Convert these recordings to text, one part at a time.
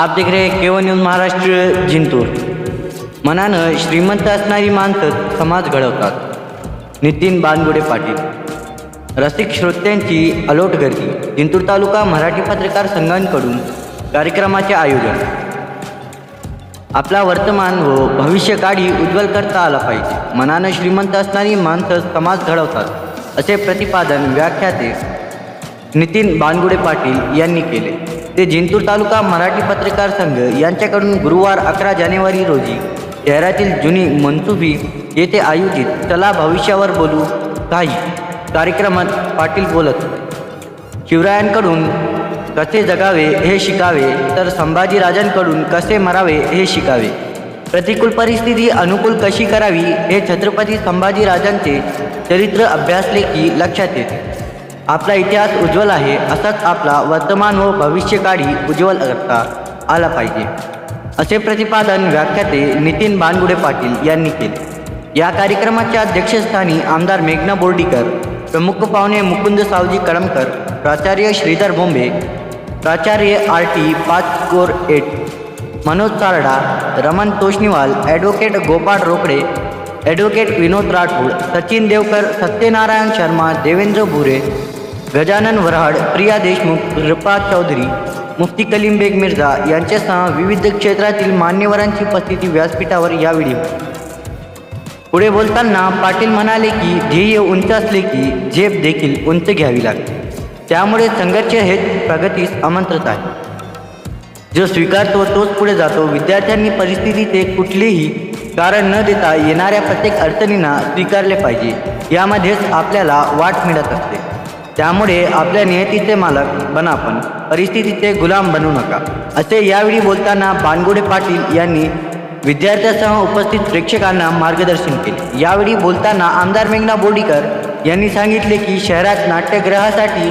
आप देख रहे हैं न्यूज महाराष्ट्र जिंतूर। मनानं श्रीमंत असणारी माणसं समाज घडवतात. नितीन बानगुडे पाटील. रसिक श्रोत्यांची अलोट गर्दी. जिंतूर तालुका मराठी पत्रकार संघांकडून कार्यक्रमाचे आयोजन. आपला वर्तमान व भविष्य काळी उज्ज्वल करता आला पाहिजे. मनानं श्रीमंत असणारी माणसं समाज घडवतात असे प्रतिपादन व्याख्याते नितीन बानगुडे पाटील यांनी केले. ते जिंतूर तालुका मराठी पत्रकार संघ यांच्याकडून गुरुवार अकरा जानेवारी रोजी शहरातील जुनी मनसुबी येथे आयोजित चला भविष्यावर बोलू काही कार्यक्रमात पाटील बोलत शिवरायांकडून कसे जगावे हे शिकावे तर संभाजीराजांकडून कसे मरावे हे शिकावे प्रतिकूल परिस्थिती अनुकूल कशी करावी हे छत्रपती संभाजीराजांचे चरित्र अभ्यासले की लक्षात येते. आपला इतिहास उज्ज्वल आहे असाच आपला वर्तमान व भविष्यकाळी उज्ज्वल करता आला पाहिजे. असे प्रतिपादन व्याख्याते नितीन बानगुडे पाटील यांनी केले. या कार्यक्रमाच्या अध्यक्षस्थानी आमदार मेघना बोर्डीकर प्रमुख पाहुणे मुकुंद सावजी कळमकर प्राचार्य श्रीधर बोंबे प्राचार्य आर टी पाच स्कोर एट मनोज चारडा रमण तोष्णीवाल ॲडव्होकेट गोपाळ रोकडे ॲडव्होकेट विनोद राठोड सचिन देवकर सत्यनारायण शर्मा देवेंद्र भुरे गजानन वराड प्रिया देशमुख रिपा चौधरी मुफ्ती कलीम बेग मिर्झा यांच्यासह विविध क्षेत्रातील मान्यवरांची उपस्थिती व्यासपीठावर यावेळी पुढे बोलताना पाटील म्हणाले की ध्येय उंच असले की झेप देखील उंच घ्यावी लागते. त्यामुळे संघर्ष हेच प्रगतीस आमंत्रित आहे. जो स्वीकारतो तोच पुढे जातो. विद्यार्थ्यांनी परिस्थितीचे कुठलेही कारण न देता येणाऱ्या प्रत्येक अडचणींना स्वीकारले पाहिजे. यामध्येच आपल्याला वाट मिळत असते. त्यामुळे आपल्या नियतीचे मालक बना पण परिस्थितीचे गुलाम बनू नका. असे यावेळी बोलताना बानगुडे पाटील यांनी विद्यार्थ्यांसह उपस्थित प्रेक्षकांना मार्गदर्शन केले. यावेळी बोलताना आमदार मेघना बोर्डीकर यांनी सांगितले की शहरात नाट्यगृहासाठी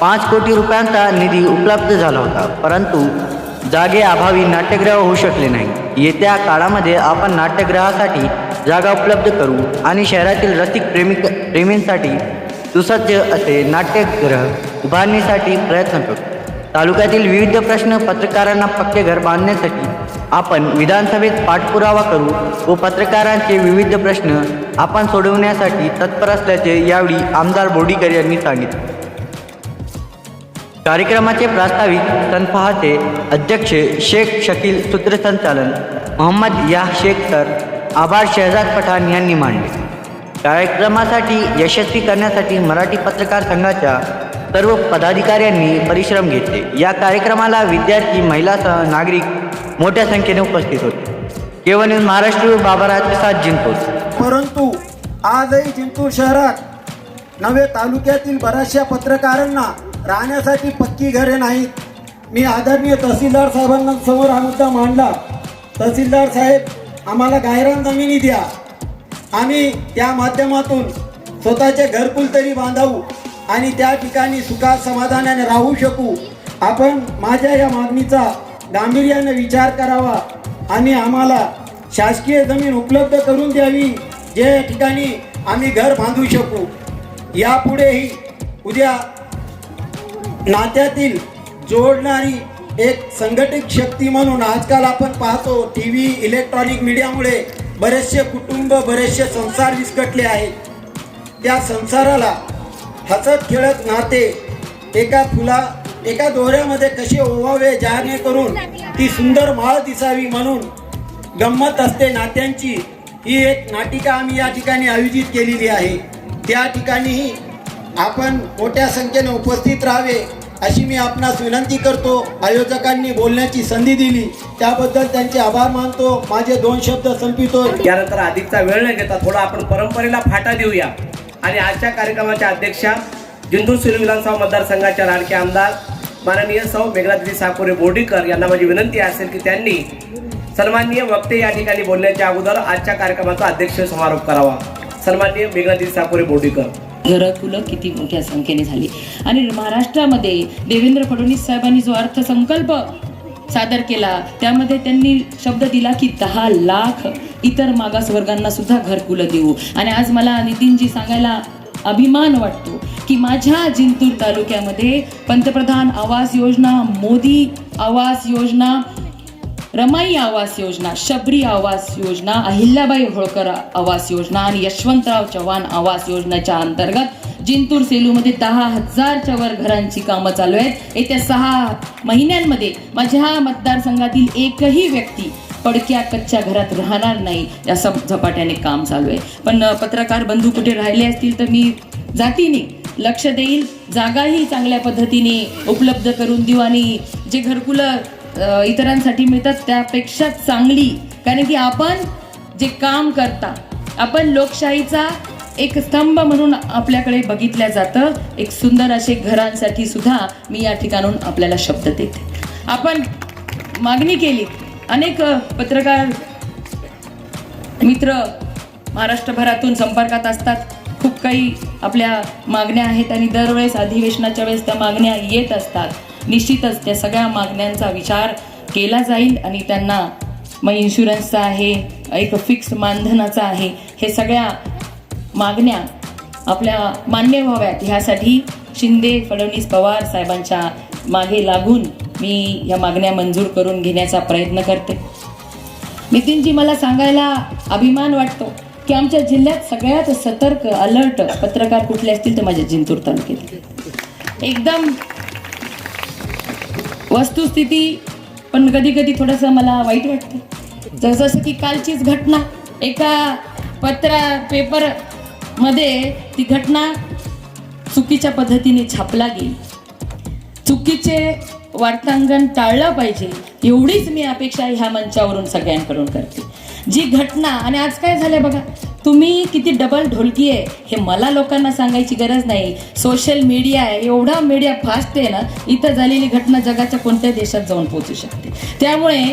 पाच कोटी रुपयांचा निधी उपलब्ध झाला होता. परंतु जागे अभावी नाट्यगृह होऊ शकले नाही. येत्या काळामध्ये आपण नाट्यगृहासाठी जागा उपलब्ध करू आणि शहरातील रसिक प्रेमिक प्रेमींसाठी सुसज्ज असे नाट्यगृह उभारणीसाठी प्रयत्न करू तालुक्यातील विविध प्रश्न पत्रकारांना पक्के घर बांधण्यासाठी आपण विधानसभेत पाठपुरावा करू व पत्रकारांचे विविध प्रश्न आपण सोडवण्यासाठी तत्पर असल्याचे यावेळी आमदार बोडीकर यांनी सांगितले. कार्यक्रमाचे प्रास्ताविक तनफाचे अध्यक्ष शेख शकील सूत्रसंचालन मोहम्मद या शेख तर आभार शहजाद पठाण यांनी मांडले. कार्यक्रमासाठी यशस्वी करण्यासाठी मराठी पत्रकार संघाच्या सर्व पदाधिकाऱ्यांनी परिश्रम घेतले. या कार्यक्रमाला विद्यार्थी महिलासह नागरिक मोठ्या संख्येने उपस्थित होते. केवळ महाराष्ट्र बाबाराज साथ जिंतूर परंतु आजही जिंतूर शहरात नवे तालुक्यातील बऱ्याचशा पत्रकारांना राहण्यासाठी पक्की घरे नाहीत. मी आदरणीय तहसीलदार साहेबांना समोर हा मुद्दा मांडला. तहसीलदार साहेब आम्हाला गायरान जमिनी द्या. आम्ही त्या माध्यमातून स्वतःचे घरकुल तरी बांधावू आणि त्या ठिकाणी सुखात समाधानाने राहू शकू. आपण माझ्या या मागणीचा गांभीर्याने विचार करावा. आणि आम्हाला शासकीय जमीन उपलब्ध करून द्यावी जे ठिकाणी आम्ही घर बांधू शकू. यापुढेही उद्या नात्यातील जोडणारी एक संघटित शक्ती म्हणून आजकाल आपण पाहतो टी व्ही इलेक्ट्रॉनिक मीडियामुळे बरेचसे कुटुंब बरेचसे संसार विस्कटले आहेत. त्या संसाराला हसत खेळत नाते एका फुला एका दोऱ्यामध्ये कसे ओवावे जेणेकरून ती सुंदर माळ दिसावी म्हणून गंमत असते नात्यांची ही एक नाटिका आम्ही या ठिकाणी आयोजित केलेली आहे. त्या ठिकाणीही आपण मोठ्या संख्येने उपस्थित राहावे. अशी मी आपणास विनंती करतो. आयोजकांनी बोलण्याची संधी दिली. त्याबद्दल त्यांचे आभार मानतो. माझे दोन शब्द संपितो यानंतर अधिकचा वेळ न घेता थोडा आपण परंपरेला फाटा देऊया. आणि आजच्या कार्यक्रमाच्या अध्यक्षा जिंतूर सिरो विधानसभा मतदारसंघाच्या लाडके आमदार माननीय सौ मेघनादिदी साकोरे बोर्डीकर यांना माझी विनंती असेल की त्यांनी सन्माननीय वक्ते या ठिकाणी बोलण्याच्या अगोदर आजच्या कार्यक्रमाचा अध्यक्ष समारोप करावा. सन्माननीय मेघनादिदी साकोरे बोर्डीकर. घरकुलं किती मोठ्या संख्येने झाली. आणि महाराष्ट्रामध्ये देवेंद्र फडणवीस साहेबांनी जो अर्थसंकल्प सादर केला त्यामध्ये त्यांनी शब्द दिला की दहा लाख इतर मागासवर्गांना सुद्धा घरकुलं देऊ. आणि आज मला नितीनजी सांगायला अभिमान वाटतो की माझ्या जिंतूर तालुक्यामध्ये पंतप्रधान आवास योजना मोदी आवास योजना रमाई आवास योजना शबरी आवास योजना अहिल्याबाई होळकर आवास योजना आणि यशवंतराव चव्हाण आवास योजनेच्या अंतर्गत जिंतूर सेलूमध्ये दहा हजारच्या वर घरांची कामं चालू आहेत. येत्या सहा महिन्यांमध्ये माझ्या मतदारसंघातील एकही व्यक्ती पडक्या कच्च्या घरात राहणार नाही या झपाट्याने काम चालू आहे. पण पत्रकार बंधू कुठे राहिले असतील तर मी जातीने लक्ष देईल जागाही चांगल्या पद्धतीने उपलब्ध करून देऊ आणि जे घरकुलं इतरांसाठी मिळतात त्यापेक्षा चांगली. कारण की आपण जे काम करता आपण लोकशाहीचा एक स्तंभ म्हणून आपल्याकडे बघितल्या जातं. एक सुंदर असे घरांसाठी सुद्धा मी या ठिकाणून आपल्याला शब्द देते. आपण मागणी केली. अनेक पत्रकार मित्र महाराष्ट्रभरातून संपर्कात असतात. खूप काही आपल्या मागण्या आहेत आणि दरवेळेस अधिवेशनाच्या वेळेस त्या मागण्या येत असतात. निश्चितच त्या सगळ्या मागण्यांचा विचार केला जाईल आणि त्यांना मग इन्शुरन्सचा आहे एक फिक्स मानधनाचा आहे हे सगळ्या मागण्या आपल्या मान्य व्हाव्यात. ह्यासाठी शिंदे फडणवीस पवार साहेबांच्या मागे लागून मी या मागण्या मंजूर करून घेण्याचा प्रयत्न करते. नितीनजी मला सांगायला अभिमान वाटतो की आमच्या जिल्ह्यात सगळ्यात सतर्क अलर्ट पत्रकार कुठले असतील तर माझ्या जिंतूर तालुक्यात. एकदम वस्तुस्थिती पण कधी कधी थोडंसं मला वाईट वाटतं. जसं की कालचीच घटना एका पत्रा पेपरमध्ये ती घटना चुकीच्या पद्धतीने छापला गेली. चुकीचे वार्तांकन टाळलं पाहिजे एवढीच मी अपेक्षा ह्या मंचावरून सगळ्यांकडून करते. जी घटना आणि आज काय झालंय बघा तुम्ही किती डबल ढोलकी आहे हे मला लोकांना सांगायची गरज नाही. सोशल मीडिया आहे एवढा मीडिया फास्ट आहे ना इथं झालेली घटना जगाच्या कोणत्या देशात जाऊन पोहोचू शकते? त्यामुळे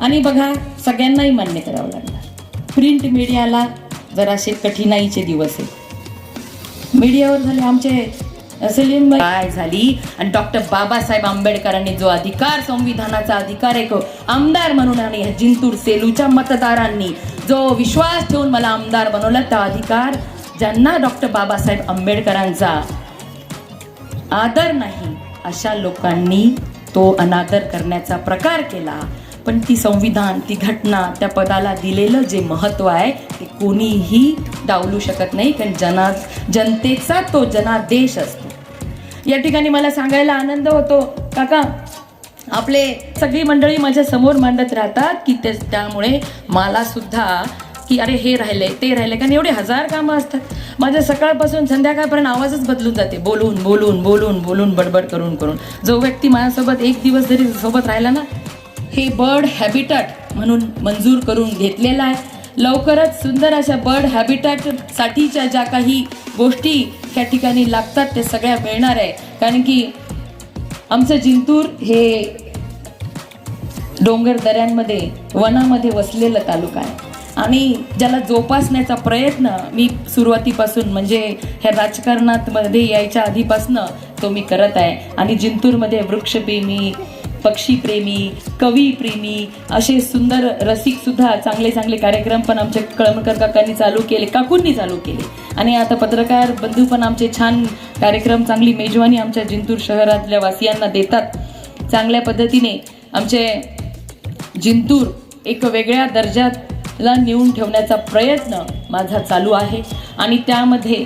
आणि बघा सगळ्यांनाही मान्य करावं लागणार. प्रिंट मीडियाला जराशे कठीणाईचे दिवस आहे मीडियावर झाले आमचे सलीम काय झाली? आणि डॉक्टर बाबासाहेब आंबेडकरांनी जो अधिकार संविधानाचा अधिकार एक आमदार म्हणून आणि जिंतूर सेलूच्या मतदारांनी जो विश्वास ठेवून मला आमदार बनवला त्या अधिकार ज्यांना डॉक्टर बाबासाहेब आंबेडकरांचा आदर नाही अशा लोकांनी तो अनादर करण्याचा प्रकार केला. पण ती संविधान ती घटना त्या पदाला दिलेलं जे महत्त्व आहे ते कोणीही डावलू शकत नाही कारण जना जनतेचा तो जनादेश असतो. या ठिकाणी मला सांगायला आनंद होतो. काका आपले सगळी मंडळी माझ्यासमोर मांडत राहतात की ते त्यामुळे मला सुद्धा की अरे हे राहिले ते राहिले कारण एवढे हजार कामं असतात. माझ्या सकाळपासून संध्याकाळपर्यंत आवाजच बदलून जाते. बोलून बोलून बोलून बोलून बडबड करून करून. जो व्यक्ती माझ्यासोबत एक दिवस जरी सोबत राहिला ना हे बर्ड हॅबिटॅट म्हणून मंजूर करून घेतलेला आहे. लवकरच सुंदर अशा बर्ड हॅबिटॅटसाठीच्या ज्या काही गोष्टी त्या ठिकाणी लागतात ते सगळ्या मिळणार आहे. कारण की आमचं जिंतूर हे डोंगर दऱ्यांमध्ये वनामध्ये वसलेलं तालुका आहे. आणि ज्याला जोपासण्याचा प्रयत्न मी सुरुवातीपासून म्हणजे ह्या राजकारणात मध्ये यायच्या आधीपासनं तो मी करत आहे. आणि जिंतूरमध्ये वृक्षप्रेमी पक्षीप्रेमी कवीप्रेमी असे सुंदर रसिक सुद्धा चांगले चांगले कार्यक्रम पण आमचे कळमकर काकांनी चालू केले काकूंनी चालू केले. आणि आता पत्रकार बंधू पण आमचे छान कार्यक्रम चांगली मेजवानी आमच्या जिंतूर शहरातल्या वासियांना देतात. चांगल्या पद्धतीने आमचे जिंतूर एक वेगळ्या दर्जाला नेऊन ठेवण्याचा प्रयत्न माझा चालू आहे. आणि त्यामध्ये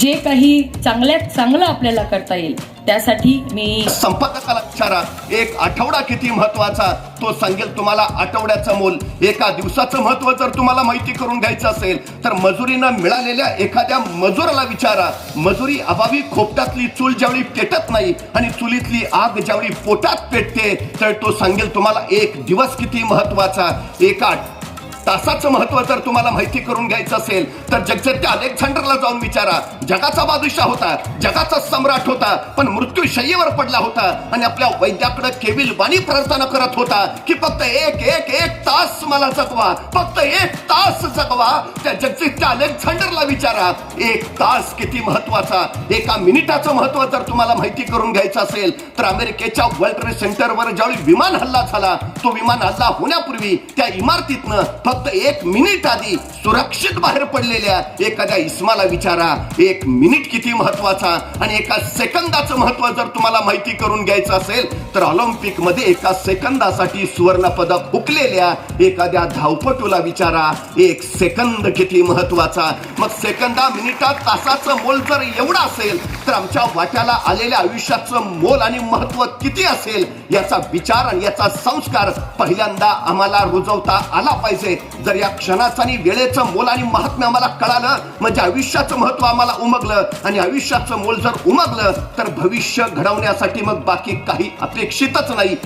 जे काही चांगल्यात चांगलं आपल्याला करता येईल त्यासाठी मी संपादकाला विचारा एक आठवडा किती महत्त्वाचा तो सांगेल तुम्हाला आठवड्याचं मोल. एका दिवसाचं महत्त्व जर तुम्हाला माहिती करून घ्यायचं असेल तर मजुरीनं मिळालेल्या एखाद्या मजुराला विचारा. मजुरी अभावी खोपटातली चूल ज्यावेळी पेटत नाही आणि चुलीतली आग ज्यावेळी पोटात पेटते तर तो सांगेल तुम्हाला एक दिवस किती महत्त्वाचा. एका तासाचं महत्त्व जर तुम्हाला माहिती करून घ्यायचं असेल तर जगजत्या अलेक्झांडरला जाऊन विचारा. जगाचा बादशाह होता जगाचा सम्राट होता पण मृत्यू शय्येवर पडला होता आणि आपल्या वैद्याकडे केविल वाणी प्रार्थना करत होता की फक्त एक एक एक तास मला जगवा. फक्त एक तास जगवा. त्या जगजितच्या अलेक्झांडरला विचारा. एक तास किती महत्त्वाचा. एका मिनिटाचं महत्त्व जर तुम्हाला माहिती करून घ्यायचं असेल तर अमेरिकेच्या वर्ल्ड ट्रेड सेंटरवर ज्यावेळी विमान हल्ला झाला तो विमान हल्ला होण्यापूर्वी त्या इमारतीतनं फक्त एक मिनिट आधी सुरक्षित बाहेर पडले. असलेल्या एखाद्या इस्माला विचारा. एक मिनिट किती महत्त्वाचा आणि एका सेकंदाचं महत्त्व जर तुम्हाला माहिती करून घ्यायचं असेल तर ऑलिम्पिकमध्ये एका सेकंदासाठी सुवर्ण पदक हुकलेल्या एखाद्या धावपटूला विचारा. एक सेकंद किती महत्त्वाचा. मग सेकंदा मिनिटात तासाचं मोल जर एवढं असेल तर आमच्या वाट्याला आलेल्या आयुष्याचं मोल आणि महत्त्व किती असेल याचा विचार आणि याचा संस्कार पहिल्यांदा आम्हाला रुजवता आला पाहिजे. जर या क्षणाचं आणि वेळेचं मोल आणि महात्म्य आम्हाला कळालं म्हणजे आयुष्याचं महत्त्व आम्हाला उमगलं आणि आयुष्याचं मोल जर उमगलं तर भविष्य घडवण्यासाठी मग बाकी काही अपेक्षितच नाही.